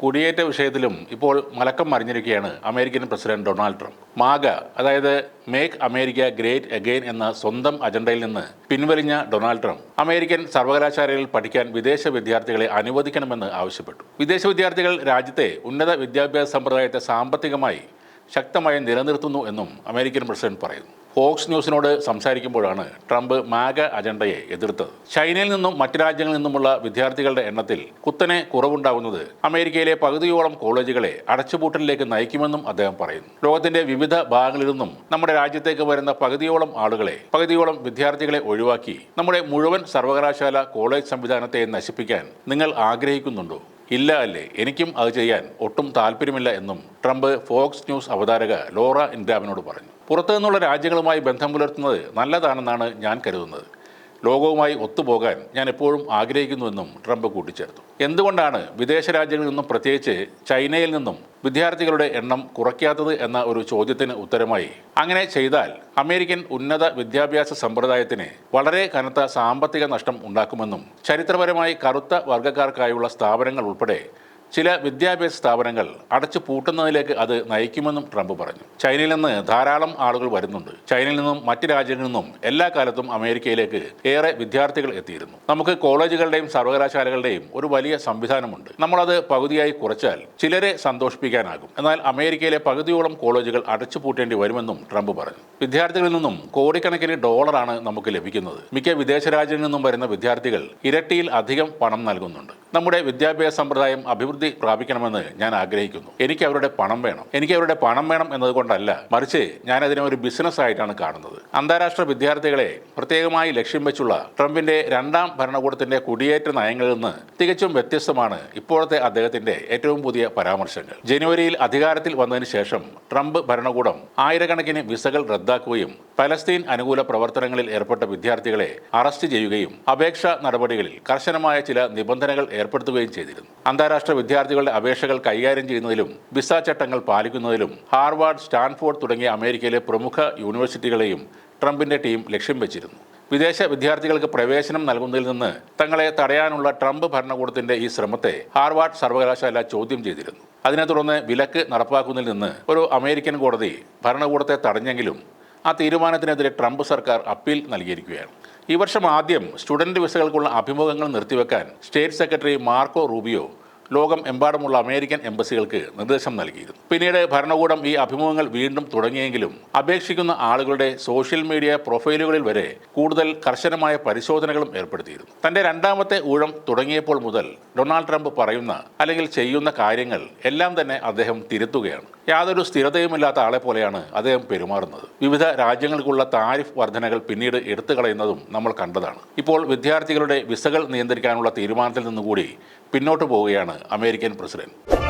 കുടിയേറ്റ വിഷയത്തിലും ഇപ്പോൾ മലക്കം മറിഞ്ഞിരിക്കുകയാണ് American president Donald Trump. MAGA അതായത് മേക്ക് അമേരിക്ക ഗ്രേറ്റ് അഗെയിൻ എന്ന സ്വന്തം അജണ്ടയിൽ നിന്ന് പിൻവലിഞ്ഞ ഡൊണാൾഡ് ട്രംപ് അമേരിക്കൻ സർവകലാശാലയിൽ പഠിക്കാൻ വിദേശ വിദ്യാർത്ഥികളെ അനുവദിക്കണമെന്ന് ആവശ്യപ്പെട്ടു. വിദേശ വിദ്യാർത്ഥികൾ രാജ്യത്തെ ഉന്നത വിദ്യാഭ്യാസ സമ്പ്രദായത്തെ സാമ്പത്തികമായി ശക്തമായി നിലനിർത്തുന്നു എന്നും അമേരിക്കൻ പ്രസിഡന്റ് പറയുന്നു. ഫോക്സ് ന്യൂസിനോട് സംസാരിക്കുമ്പോഴാണ് ട്രംപ് മാഗ അജണ്ടയെ എതിർത്തത്. ചൈനയിൽ നിന്നും മറ്റു രാജ്യങ്ങളിൽ നിന്നുമുള്ള വിദ്യാർത്ഥികളുടെ എണ്ണത്തിൽ കുത്തനെ കുറവുണ്ടാകുന്നത് അമേരിക്കയിലെ പകുതിയോളം കോളേജുകളെ അടച്ചുപൂട്ടലിലേക്ക് നയിക്കുമെന്നും അദ്ദേഹം പറയുന്നു. ലോകത്തിന്റെ വിവിധ ഭാഗങ്ങളിൽ നിന്നും നമ്മുടെ രാജ്യത്തേക്ക് വരുന്ന പകുതിയോളം ആളുകളെ പകുതിയോളം വിദ്യാർത്ഥികളെ ഒഴിവാക്കി നമ്മുടെ മുഴുവൻ സർവകലാശാല കോളേജ് സംവിധാനത്തെ നശിപ്പിക്കാൻ നിങ്ങൾ ആഗ്രഹിക്കുന്നുണ്ടോ? ഇല്ല അല്ലേ? എനിക്കും അത് ചെയ്യാൻ ഒട്ടും താല്പര്യമില്ല എന്നും ട്രംപ് ഫോക്സ് ന്യൂസ് അവതാരക ലോറ ഇൻഡാമിനോട് പറഞ്ഞു. പുറത്തു നിന്നുള്ള രാജ്യങ്ങളുമായി ബന്ധം പുലർത്തുന്നത് നല്ലതാണെന്നാണ് ഞാൻ കരുതുന്നത്. ലോകവുമായി ഒത്തുപോകാൻ ഞാൻ എപ്പോഴും ആഗ്രഹിക്കുന്നുവെന്നും ട്രംപ് കൂട്ടിച്ചേർത്തു. എന്തുകൊണ്ടാണ് വിദേശ രാജ്യങ്ങളിൽ നിന്നും പ്രത്യേകിച്ച് ചൈനയിൽ നിന്നും വിദ്യാർത്ഥികളുടെ എണ്ണം കുറയ്ക്കാത്തത് എന്ന ഒരു ചോദ്യത്തിന് ഉത്തരമായി? അങ്ങനെ ചെയ്താൽ അമേരിക്കൻ ഉന്നത വിദ്യാഭ്യാസ സമ്പ്രദായത്തിന് വളരെ കനത്ത സാമ്പത്തിക നഷ്ടം ഉണ്ടാക്കുമെന്നും ചരിത്രപരമായി കറുത്ത വർഗക്കാർക്കായുള്ള സ്ഥാപനങ്ങൾ ഉൾപ്പെടെ ചില വിദ്യാഭ്യാസ സ്ഥാപനങ്ങൾ അടച്ചു പൂട്ടുന്നതിലേക്ക് അത് നയിക്കുമെന്നും ട്രംപ് പറഞ്ഞു. ചൈനയിൽ നിന്ന് ധാരാളം ആളുകൾ വരുന്നുണ്ട്. ചൈനയിൽ നിന്നും മറ്റ് രാജ്യങ്ങളിൽ നിന്നും എല്ലാ കാലത്തും അമേരിക്കയിലേക്ക് ഏറെ വിദ്യാർത്ഥികൾ എത്തിയിരുന്നു. നമുക്ക് കോളേജുകളുടെയും സർവകലാശാലകളുടെയും ഒരു വലിയ സംവിധാനമുണ്ട്. നമ്മളത് പകുതിയായി കുറച്ചാൽ ചിലരെ സന്തോഷിപ്പിക്കാനാകും. എന്നാൽ അമേരിക്കയിലെ പകുതിയോളം കോളേജുകൾ അടച്ചു പൂട്ടേണ്ടി വരുമെന്നും ട്രംപ് പറഞ്ഞു. വിദ്യാർത്ഥികളിൽ നിന്നും കോടിക്കണക്കിന് ഡോളറാണ് നമുക്ക് ലഭിക്കുന്നത്. മിക്ക വിദേശ രാജ്യങ്ങളിൽ നിന്നും വരുന്ന വിദ്യാർത്ഥികൾ ഇരട്ടിയിൽ അധികം പണം നൽകുന്നുണ്ട്. നമ്മുടെ വിദ്യാഭ്യാസ സമ്പ്രദായം അഭിവൃദ്ധി പ്രാപിക്കണമെന്ന് ഞാൻ ആഗ്രഹിക്കുന്നു. എനിക്ക് അവരുടെ പണം വേണം. എനിക്ക് അവരുടെ പണം വേണം എന്നതുകൊണ്ടല്ല മറിച്ച് ഞാൻ അതിനെ ഒരു ബിസിനസ് ആയിട്ടാണ് കാണുന്നത്. അന്താരാഷ്ട്ര വിദ്യാർത്ഥികളെ പ്രത്യേകമായി ലക്ഷ്യം വെച്ചുള്ള ട്രംപിന്റെ രണ്ടാം ഭരണകൂടത്തിന്റെ കുടിയേറ്റ നയങ്ങളിൽ നിന്ന് തികച്ചും വ്യത്യസ്തമാണ് ഇപ്പോഴത്തെ അദ്ദേഹത്തിന്റെ ഏറ്റവും പുതിയ പരാമർശങ്ങൾ. ജനുവരിയിൽ അധികാരത്തിൽ വന്നതിന് ശേഷം ട്രംപ് ഭരണകൂടം ആയിരക്കണക്കിന് വിസകൾ റദ്ദാക്കുകയും പലസ്തീൻ അനുകൂല പ്രവർത്തനങ്ങളിൽ ഏർപ്പെട്ട വിദ്യാർത്ഥികളെ അറസ്റ്റ് ചെയ്യുകയും അപേക്ഷ നടപടികളിൽ കർശനമായ ചില നിബന്ധനകൾ ഏർപ്പെടുത്തുകയും ചെയ്തിരുന്നു. അന്താരാഷ്ട്ര വിദ്യാർത്ഥികളുടെ അപേക്ഷകൾ കൈകാര്യം ചെയ്യുന്നതിലും വിസ ചട്ടങ്ങൾ പാലിക്കുന്നതിലും ഹാർവാർഡ് സ്റ്റാൻഫോർഡ് തുടങ്ങിയ അമേരിക്കയിലെ പ്രമുഖ യൂണിവേഴ്സിറ്റികളെയും ട്രംപിന്റെ ടീം ലക്ഷ്യം വെച്ചിരുന്നു. വിദേശ വിദ്യാർത്ഥികൾക്ക് പ്രവേശനം നൽകുന്നതിൽ നിന്ന് തങ്ങളെ തടയാനുള്ള ട്രംപ് ഭരണകൂടത്തിന്റെ ഈ ശ്രമത്തെ ഹാർവാർഡ് സർവകലാശാല ചോദ്യം ചെയ്തിരുന്നു. അതിനെ തുടർന്ന് വിലക്ക് നടപ്പാക്കുന്നതിൽ നിന്ന് ഒരു അമേരിക്കൻ കോടതി ഭരണകൂടത്തെ തടഞ്ഞെങ്കിലും ആ തീരുമാനത്തിനെതിരെ ട്രംപ് സർക്കാർ അപ്പീൽ നൽകിയിരിക്കുകയാണ്. ഈ വർഷം ആദ്യം സ്റ്റുഡന്റ് വിസകൾക്കുള്ള അഭിമുഖങ്ങൾ നിർത്തിവെക്കാൻ സ്റ്റേറ്റ് സെക്രട്ടറി മാർക്കോ റൂബിയോ ലോകം എമ്പാടുമുള്ള അമേരിക്കൻ എംബസികൾക്ക് നിർദ്ദേശം നൽകിയിരുന്നു. പിന്നീട് ഭരണകൂടം ഈ അഭിമുഖങ്ങൾ വീണ്ടും തുടങ്ങിയെങ്കിലും അപേക്ഷിക്കുന്ന ആളുകളുടെ സോഷ്യൽ മീഡിയ പ്രൊഫൈലുകളിൽ വരെ കൂടുതൽ കർശനമായ പരിശോധനകളും ഏർപ്പെടുത്തിയിരുന്നു. തന്റെ രണ്ടാമത്തെ ഊഴം തുടങ്ങിയപ്പോൾ മുതൽ ഡൊണാൾഡ് ട്രംപ് പറയുന്ന അല്ലെങ്കിൽ ചെയ്യുന്ന കാര്യങ്ങൾ എല്ലാം തന്നെ അദ്ദേഹം തിരുത്തുകയാണ്. യാതൊരു സ്ഥിരതയുമില്ലാത്ത ആളെ പോലെയാണ് അദ്ദേഹം പെരുമാറുന്നത്. വിവിധ രാജ്യങ്ങൾക്കുള്ള താരിഫ് വർധനകൾ പിന്നീട് എടുത്തു കളയുന്നതും നമ്മൾ കണ്ടതാണ്. ഇപ്പോൾ വിദ്യാർത്ഥികളുടെ വിസകൾ നിയന്ത്രിക്കാനുള്ള തീരുമാനത്തിൽ നിന്നുകൂടി പിന്നോട്ട് പോവുകയാണ് അമേരിക്കൻ പ്രസിഡന്റ്.